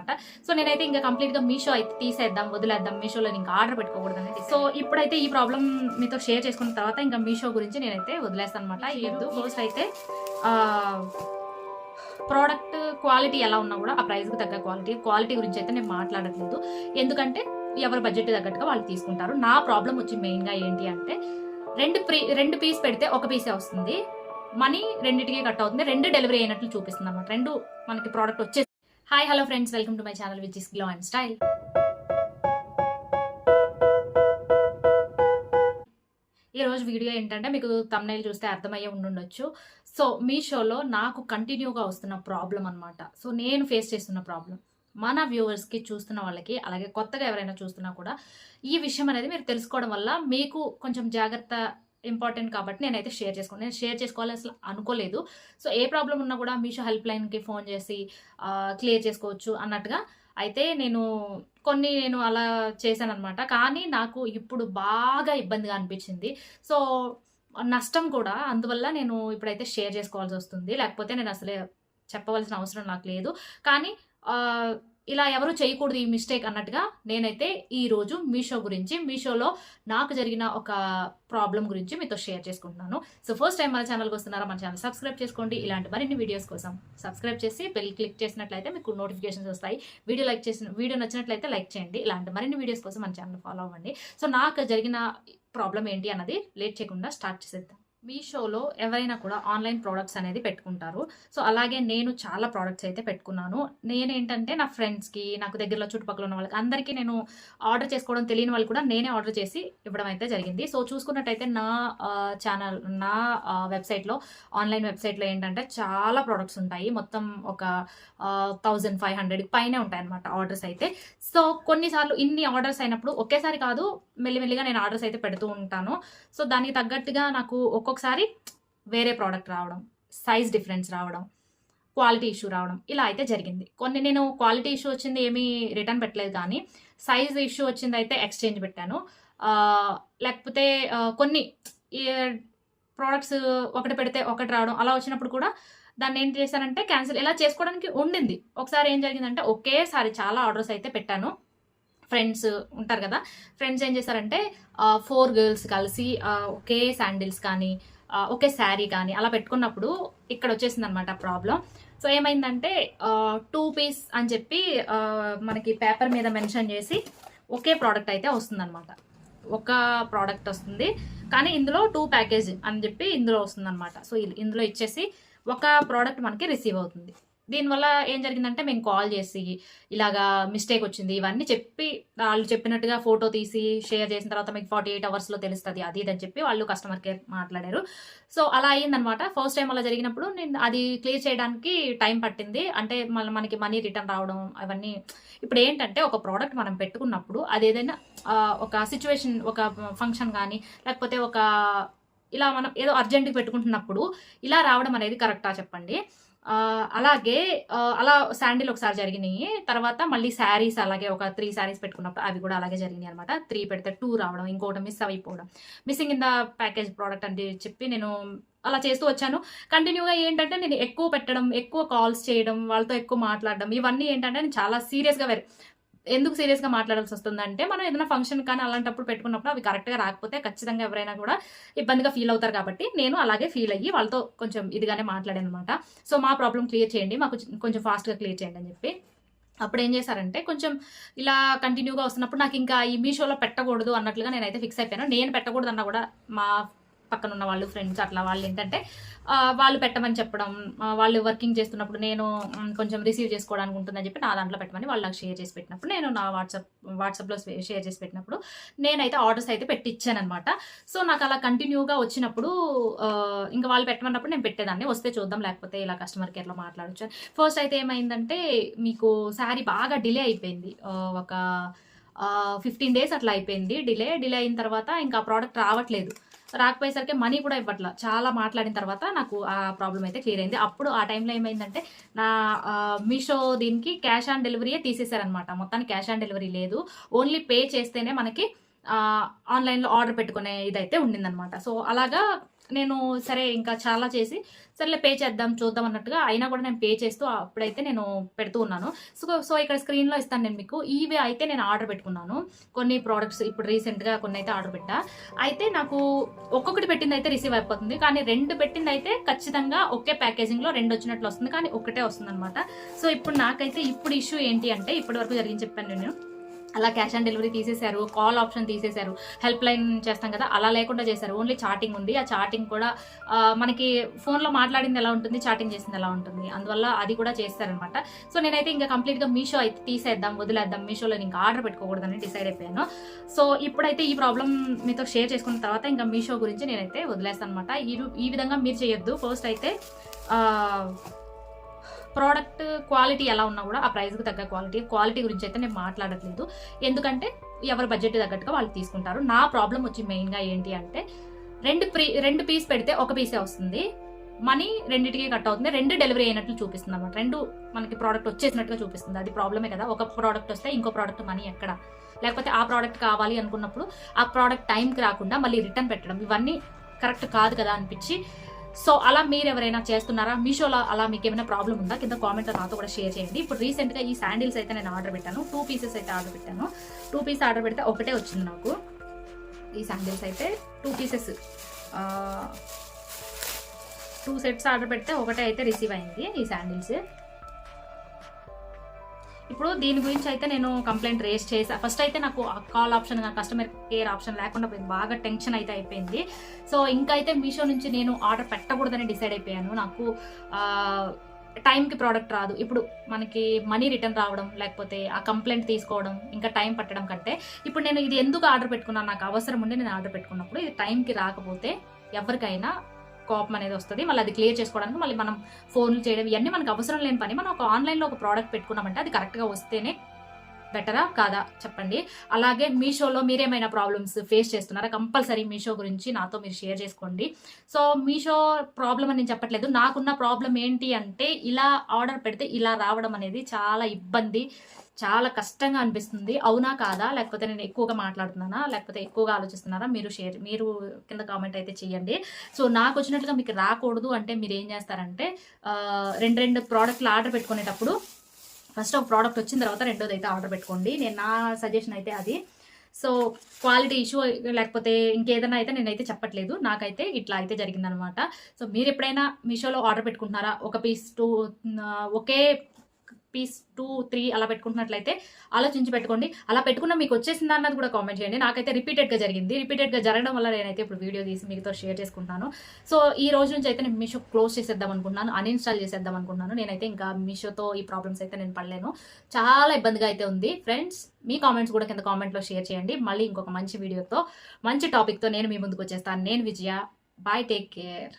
అనమాట సో నేనైతే ఇంకా కంప్లీట్గా మీషో అయితే తీసేద్దాం వదిలేద్దాం మీషోలో ఇంకా ఆర్డర్ పెట్టుకోకూడదు అనేది సో ఇప్పుడైతే ఈ ప్రాబ్లం మీతో షేర్ చేసుకున్న తర్వాత ఇంకా మీషో గురించి నేనైతే వదిలేస్తాను అనమాట లేదు ఫస్ట్ అయితే ప్రోడక్ట్ క్వాలిటీ ఎలా ఉన్నా కూడా ఆ ప్రైస్కి తగ్గ క్వాలిటీ క్వాలిటీ గురించి అయితే నేను మాట్లాడట్లేదు. ఎందుకంటే ఎవరి బడ్జెట్ తగ్గట్టుగా వాళ్ళు తీసుకుంటారు. నా ప్రాబ్లం వచ్చి మెయిన్గా ఏంటి అంటే రెండు ప్రీ రెండు పీస్ పెడితే ఒక పీసే వస్తుంది. మనీ రెండింటికి కట్ అవుతుంది. రెండు డెలివరీ అయినట్లు చూపిస్తుంది అనమాట రెండు మనకి ప్రోడక్ట్ వచ్చేసి hi hello friends welcome to my channel which is glow and style ఈ రోజు వీడియో ఏంటంటే మీకు తమ్నైల్ చూస్తే అర్థమయ్యే ఉండుండొచ్చు. సో మీషోలో నాకు కంటిన్యూగా వస్తున్న ప్రాబ్లం అనమాట సో నేను ఫేస్ చేస్తున్న ప్రాబ్లం మన వ్యూవర్స్కి చూస్తున్న వాళ్ళకి అలాగే కొత్తగా ఎవరైనా చూస్తున్నా కూడా ఈ విషయం అనేది మీరు తెలుసుకోవడం వల్ల మీకు కొంచెం జాగ్రత్త ఇంపార్టెంట్ కాబట్టి నేనైతే షేర్ చేసుకోను నేను షేర్ చేసుకోవాలి అసలు అనుకోలేదు. సో ఏ ప్రాబ్లం ఉన్నా కూడా మీషో హెల్ప్ లైన్కి ఫోన్ చేసి క్లియర్ చేసుకోవచ్చు అన్నట్టుగా అయితే నేను కొన్ని నేను అలా చేశాను అనమాట కానీ నాకు ఇప్పుడు బాగా ఇబ్బందిగా అనిపించింది. సో నష్టం కూడా అందువల్ల నేను ఇప్పుడైతే షేర్ చేసుకోవాల్సి వస్తుంది. లేకపోతే నేను అసలే చెప్పవలసిన అవసరం నాకు లేదు. కానీ ఇలా ఎవరు చేయకూడదు ఈ మిస్టేక్ అన్నట్టుగా నేనైతే ఈ రోజు మీషో గురించి మీషోలో నాకు జరిగిన ఒక ప్రాబ్లం గురించి మీతో షేర్ చేసుకుంటున్నాను. సో ఫస్ట్ టైం మన ఛానల్కి వస్తున్నారా మన ఛానల్ సబ్స్క్రైబ్ చేసుకోండి. ఇలాంటి మరిన్ని వీడియోస్ కోసం సబ్స్క్రైబ్ చేసి బెల్ క్లిక్ చేసినట్లయితే మీకు నోటిఫికేషన్స్ వస్తాయి. వీడియో లైక్ చేసిన వీడియో నచ్చినట్లయితే లైక్ చేయండి. ఇలాంటి మరిన్ని వీడియోస్ కోసం మన ఛానల్ ఫాలో అవ్వండి. సో నాకు జరిగిన ప్రాబ్లం ఏంటి అన్నది లేట్ చేయకుండా స్టార్ట్ చేసేద్దాం. మీషోలో ఎవరైనా కూడా ఆన్లైన్ ప్రోడక్ట్స్ అనేది పెట్టుకుంటారు. సో అలాగే నేను చాలా ప్రోడక్ట్స్ అయితే పెట్టుకున్నాను. నేనేంటంటే నా ఫ్రెండ్స్కి నాకు దగ్గరలో చుట్టుపక్కల ఉన్న వాళ్ళకి అందరికీ నేను ఆర్డర్ చేసుకోవడం తెలియని వాళ్ళు కూడా నేనే ఆర్డర్ చేసి ఇవ్వడం అయితే జరిగింది. సో చూసుకున్నట్టయితే నా ఛానల్ నా వెబ్సైట్లో ఆన్లైన్ వెబ్సైట్లో ఏంటంటే చాలా ప్రోడక్ట్స్ ఉంటాయి. మొత్తం ఒక థౌజండ్ ఫైవ్ హండ్రెడ్ పైనే ఉంటాయి అనమాట ఆర్డర్స్ అయితే. సో కొన్నిసార్లు ఇన్ని ఆర్డర్స్ అయినప్పుడు ఒకేసారి కాదు మెల్లిమెల్లిగా నేను ఆర్డర్స్ అయితే పెడుతూ ఉంటాను. సో దానికి తగ్గట్టుగా నాకు ఒక్కొక్కసారి వేరే ప్రోడక్ట్ రావడం సైజ్ డిఫరెన్స్ రావడం క్వాలిటీ ఇష్యూ రావడం ఇలా అయితే జరిగింది. కొన్ని నేను క్వాలిటీ ఇష్యూ వచ్చింది ఏమీ రిటర్న్ పెట్టలేదు కానీ సైజ్ ఇష్యూ వచ్చింది అయితే ఎక్స్చేంజ్ పెట్టాను. లేకపోతే కొన్ని ప్రోడక్ట్స్ ఒకటి పెడితే ఒకటి రావడం అలా వచ్చినప్పుడు కూడా దాన్ని ఏం చేశానంటే క్యాన్సిల్ ఇలా చేసుకోవడానికి ఉండింది. ఒకసారి ఏం జరిగిందంటే ఒకేసారి చాలా ఆర్డర్స్ అయితే పెట్టాను. ఫ్రెండ్స్ ఉంటారు కదా. ఫ్రెండ్స్ ఏం చేశారంటే ఫోర్ గర్ల్స్ కలిసి ఒకే శాండిల్స్ కానీ ఒకే శారీ కానీ అలా పెట్టుకున్నప్పుడు ఇక్కడ వచ్చేసింది అనమాట ప్రాబ్లం. సో ఏమైందంటే టూ పీస్ అని చెప్పి మనకి పేపర్ మీద మెన్షన్ చేసి ఒకే ప్రోడక్ట్ అయితే వస్తుందన్నమాట. ఒక ప్రోడక్ట్ వస్తుంది. కానీ ఇందులో టూ ప్యాకేజ్ అని చెప్పి ఇందులో వస్తుందన్నమాట. సో ఇందులో ఇచ్చేసి ఒక ప్రోడక్ట్ మనకి రిసీవ్ అవుతుంది. దీనివల్ల ఏం జరిగిందంటే మేము కాల్ చేసి ఇలాగా మిస్టేక్ వచ్చింది ఇవన్నీ చెప్పి వాళ్ళు చెప్పినట్టుగా ఫోటో తీసి షేర్ చేసిన తర్వాత మీకు ఫార్టీ ఎయిట్ అవర్స్లో తెలుస్తుంది అది ఇది అని చెప్పి వాళ్ళు కస్టమర్ కేర్ మాట్లాడారు. సో అలా అయ్యిందనమాట ఫస్ట్ టైం అలా జరిగినప్పుడు నేను అది క్లియర్ చేయడానికి టైం పట్టింది. అంటే మళ్ళీ మనకి మనీ రిటర్న్ రావడం అవన్నీ ఇప్పుడు ఏంటంటే ఒక ప్రోడక్ట్ మనం పెట్టుకున్నప్పుడు అది ఏదైనా ఒక సిచ్యువేషన్ ఒక ఫంక్షన్ కానీ లేకపోతే ఒక ఇలా మనం ఏదో అర్జెంట్గా పెట్టుకుంటున్నప్పుడు ఇలా రావడం అనేది కరెక్టా చెప్పండి. అలాగే అలా శాండిల్ ఒకసారి జరిగినాయి. తర్వాత మళ్ళీ శారీస్ అలాగే ఒక త్రీ శారీస్ పెట్టుకున్నప్పుడు అవి కూడా అలాగే జరిగినాయి అనమాట త్రీ పెడితే టూ రావడం ఇంకోటి మిస్ అయిపోవడం. Missing in the package product అని చెప్పి నేను అలా చేస్తూ వచ్చాను. కంటిన్యూగా ఏంటంటే నేను ఎక్కువ పెట్టడం ఎక్కువ కాల్స్ చేయడం వాళ్ళతో ఎక్కువ మాట్లాడడం ఇవన్నీ ఏంటంటే నేను చాలా సీరియస్గా వెరీ ఎందుకు సీరియస్గా మాట్లాడాల్సి వస్తుందంటే మనం ఏదైనా ఫంక్షన్ కానీ అలాంటప్పుడు పెట్టుకున్నప్పుడు అవి కరెక్ట్గా రాకపోతే ఖచ్చితంగా ఎవరైనా కూడా ఇబ్బందిగా ఫీల్ అవుతారు కాబట్టి నేను అలాగే ఫీల్ అయ్యి వాళ్ళతో కొంచెం ఇదిగానే మాట్లాడాను అనమాట సో మా ప్రాబ్లం క్లియర్ చేయండి మాకు కొంచెం ఫాస్ట్గా క్లియర్ చేయండి అని చెప్పి. అప్పుడు ఏం చేశారంటే కొంచెం ఇలా కంటిన్యూగా వస్తున్నప్పుడు నాకు ఇంకా ఈ మీషోలో పెట్టకూడదు అన్నట్లుగా నేనైతే ఫిక్స్ అయిపోయాను. నేను పెట్టకూడదు అన్నా కూడా మా పక్కన ఉన్న వాళ్ళు ఫ్రెండ్స్ అట్లా వాళ్ళు ఏంటంటే వాళ్ళు పెట్టమని చెప్పడం వాళ్ళు వర్కింగ్ చేస్తున్నప్పుడు నేను కొంచెం రిసీవ్ చేసుకోవడానికి ఉంటుందని చెప్పి నా దాంట్లో పెట్టమని వాళ్ళు నాకు షేర్ చేసి పెట్టినప్పుడు నేను నా వాట్సాప్ వాట్సాప్లో షేర్ చేసి పెట్టినప్పుడు నేనైతే ఆర్డర్స్ అయితే పెట్టించానమాట సో నాకు అలా కంటిన్యూగా వచ్చినప్పుడు ఇంకా వాళ్ళు పెట్టమన్నప్పుడు నేను పెట్టేదాన్ని. వస్తే చూద్దాం లేకపోతే ఇలా కస్టమర్ కేర్లో మాట్లాడచ్చు ఫస్ట్ అయితే ఏమైందంటే మీకు శారీ బాగా డిలే అయిపోయింది. ఒక ఫిఫ్టీన్ డేస్ అట్లా అయిపోయింది. డిలే డిలే అయిన తర్వాత ఇంకా ప్రోడక్ట్ రావట్లేదు. రాకపోయేసరికి మనీ కూడా ఇవ్వట్లా. చాలా మాట్లాడిన తర్వాత నాకు ఆ ప్రాబ్లం అయితే క్లియర్ అయింది. అప్పుడు ఆ టైంలో ఏమైందంటే నా మీషో దీనికి క్యాష్ ఆన్ డెలివరీయే తీసేశారనమాట మొత్తానికి క్యాష్ ఆన్ డెలివరీ లేదు. ఓన్లీ పే చేస్తేనే మనకి ఆన్లైన్లో ఆర్డర్ పెట్టుకునే ఇదైతే ఉండిందనమాట సో అలాగా నేను సరే ఇంకా చాలా చేసి సరేలే పే చేద్దాం చూద్దాం అన్నట్టుగా అయినా కూడా నేను పే చేస్తూ అప్పుడైతే నేను పెడుతూ ఉన్నాను. సో సో ఇక్కడ స్క్రీన్లో ఇస్తాను నేను మీకు. ఇవి అయితే నేను ఆర్డర్ పెట్టుకున్నాను. కొన్ని ప్రోడక్ట్స్ ఇప్పుడు రీసెంట్గా కొన్ని అయితే ఆర్డర్ పెట్టా. అయితే నాకు ఒక్కొక్కటి పెట్టింది అయితే రిసీవ్ అయిపోతుంది. కానీ రెండు పెట్టింది అయితే ఖచ్చితంగా ఒకే ప్యాకేజింగ్లో రెండు వచ్చినట్లు వస్తుంది. కానీ ఒకటే వస్తుంది అనమాట సో ఇప్పుడు నాకైతే ఇప్పుడు ఇష్యూ ఏంటి అంటే ఇప్పటి వరకు జరిగింది చెప్పాను నేను. అలా క్యాష్ ఆన్ డెలివరీ తీసేశారు కాల్ ఆప్షన్ తీసేశారు హెల్ప్ లైన్ చేస్తాం కదా అలా లేకుండా చేశారు. ఓన్లీ చాటింగ్ ఉంది. ఆ చాటింగ్ కూడా మనకి ఫోన్లో మాట్లాడింది ఎలా ఉంటుంది చాటింగ్ చేసింది ఎలా ఉంటుంది. అందువల్ల అది కూడా చేస్తారనమాట. సో నేనైతే ఇంకా కంప్లీట్గా మీషో అయితే తీసేద్దాం వదిలేద్దాం. మీషోలో ఇంకా ఆర్డర్ పెట్టుకోకూడదని డిసైడ్ అయిపోయాను. సో ఇప్పుడైతే ఈ ప్రాబ్లం మీతో షేర్ చేసుకున్న తర్వాత ఇంకా మీషో గురించి నేనైతే వదిలేస్తాను అనమాట ఈ ఈ విధంగా మీరు చేయొద్దు. ఫస్ట్ అయితే ప్రోడక్ట్ క్వాలిటీ ఎలా ఉన్నా కూడా ఆ ప్రైస్కి తగ్గ క్వాలిటీ క్వాలిటీ గురించి అయితే నేను మాట్లాడట్లేదు. ఎందుకంటే ఎవరి బడ్జెట్ తగ్గట్టుగా వాళ్ళు తీసుకుంటారు. నా ప్రాబ్లం వచ్చి మెయిన్గా ఏంటి అంటే రెండు ప్రీ రెండు పీస్ పెడితే ఒక పీసే వస్తుంది. మనీ రెండింటికి కట్ అవుతుంది. రెండు డెలివరీ అయినట్లు చూపిస్తుంది అనమాట రెండు మనకి ప్రోడక్ట్ వచ్చేసినట్టుగా చూపిస్తుంది. అది ప్రాబ్లమే కదా. ఒక ప్రోడక్ట్ వస్తే ఇంకో ప్రోడక్ట్ మనీ ఎక్కడ? లేకపోతే ఆ ప్రోడక్ట్ కావాలి అనుకున్నప్పుడు ఆ ప్రోడక్ట్ టైంకి రాకుండా మళ్ళీ రిటర్న్ పెట్టడం ఇవన్నీ కరెక్ట్ కాదు కదా అనిపించి సో అలా మీరు ఎవరైనా చేస్తున్నారా? మీషోలో అలా మీకు ఏమైనా ప్రాబ్లం ఉందా? కింద కామెంట్లో నాతో కూడా షేర్ చేయండి. ఇప్పుడు రీసెంట్గా ఈ శాండిల్స్ అయితే నేను ఆర్డర్ పెట్టాను. టూ పీసెస్ అయితే ఆర్డర్ పెట్టాను. టూ పీస్ ఆర్డర్ పెడితే ఒకటే వచ్చింది నాకు. ఈ శాండిల్స్ అయితే two pieces two sets order పెడితే ఒకటే అయితే రిసీవ్ అయింది ఈ శాండిల్స్. ఇప్పుడు దీని గురించి అయితే నేను కంప్లైంట్ రేస్ చేసా ఫస్ట్ అయితే నాకు call option customer care option లేకుండా పోయింది. బాగా టెన్షన్ అయితే అయిపోయింది. సో ఇంకా అయితే మీషో నుంచి నేను ఆర్డర్ పెట్టకూడదని డిసైడ్ అయిపోయాను. నాకు టైంకి ప్రోడక్ట్ రాదు. ఇప్పుడు మనకి మనీ రిటర్న్ రావడం లేకపోతే ఆ కంప్లైంట్ తీసుకోవడం ఇంకా టైం పట్టడం కంటే ఇప్పుడు నేను ఇది ఎందుకు ఆర్డర్ పెట్టుకున్నాను? నాకు అవసరం ఉండి నేను ఆర్డర్ పెట్టుకున్నప్పుడు ఇది టైంకి రాకపోతే ఎవరికైనా కోపం అనేది వస్తుంది. మళ్ళీ అది క్లియర్ చేసుకోవడానికి మళ్ళీ మనం ఫోన్లు చేయడం ఇవన్నీ మనకు అవసరం లేని పని. మనం ఒక ఆన్లైన్లో ఒక ప్రోడక్ట్ పెట్టుకున్నామంటే అది కరెక్ట్గా వస్తేనే బెటరా? కాదా? చెప్పండి. అలాగే మీషోలో మీరేమైనా ప్రాబ్లమ్స్ ఫేస్ చేస్తున్నారా? కంపల్సరీ మీషో గురించి నాతో మీరు షేర్ చేసుకోండి. సో మీషో ప్రాబ్లం అని నేను చెప్పట్లేదు. నాకున్న ప్రాబ్లం ఏంటి అంటే ఇలా ఆర్డర్ పెడితే ఇలా రావడం అనేది చాలా ఇబ్బంది చాలా కష్టంగా అనిపిస్తుంది. అవునా? కాదా? లేకపోతే నేను ఎక్కువగా మాట్లాడుతున్నానా? లేకపోతే ఎక్కువగా ఆలోచిస్తున్నారా? మీరు షేర్ మీరు కింద కామెంట్ అయితే చేయండి. సో నాకు వచ్చినట్లుగా మీకు రాకూడదు అంటే మీరు ఏం చేస్తారంటే రెండు రెండు ప్రోడక్ట్లు ఆర్డర్ పెట్టుకునేటప్పుడు ఫస్ట్ ఒక ప్రోడక్ట్ వచ్చిన తర్వాత రెండోది అయితే ఆర్డర్ పెట్టుకోండి. నేను నా సజెషన్ అయితే అది. సో క్వాలిటీ ఇష్యూ లేకపోతే ఇంకేదైనా అయితే నేనైతే చెప్పట్లేదు. నాకైతే ఇట్లా అయితే జరిగిందనమాట. సో మీరు ఎప్పుడైనా మీషోలో ఆర్డర్ పెట్టుకుంటున్నారా? ఒక పీస్ టూ ఒకే పీస్ టూ త్రీ అలా పెట్టుకుంటున్నట్లయితే ఆలోచించి పెట్టుకోండి. అలా పెట్టుకున్న మీకు వచ్చేసిందా అన్నది కూడా కామెంట్ చేయండి. నాకైతే రిపీటెడ్గా జరిగింది. రిపీటెడ్గా జరగడం వల్ల నేనైతే ఇప్పుడు వీడియో తీసి మీతో షేర్ చేసుకుంటాను. సో ఈ రోజు నుంచి అయితే నేను మీషో క్లోజ్ చేసేద్దాం అనుకుంటున్నాను. అన్ఇన్స్టాల్ చేసేద్దాం అనుకుంటున్నాను. నేనైతే ఇంకా మీషోతో ఈ ప్రాబ్లమ్స్ అయితే నేను పడలేను. చాలా ఇబ్బందిగా అయితే ఉంది. ఫ్రెండ్స్ మీ కామెంట్స్ కూడా కింద కామెంట్లో షేర్ చేయండి. మళ్ళీ ఇంకొక మంచి వీడియోతో మంచి టాపిక్తో నేను మీ ముందుకు వచ్చేస్తాను. నేను విజయ. Bye take care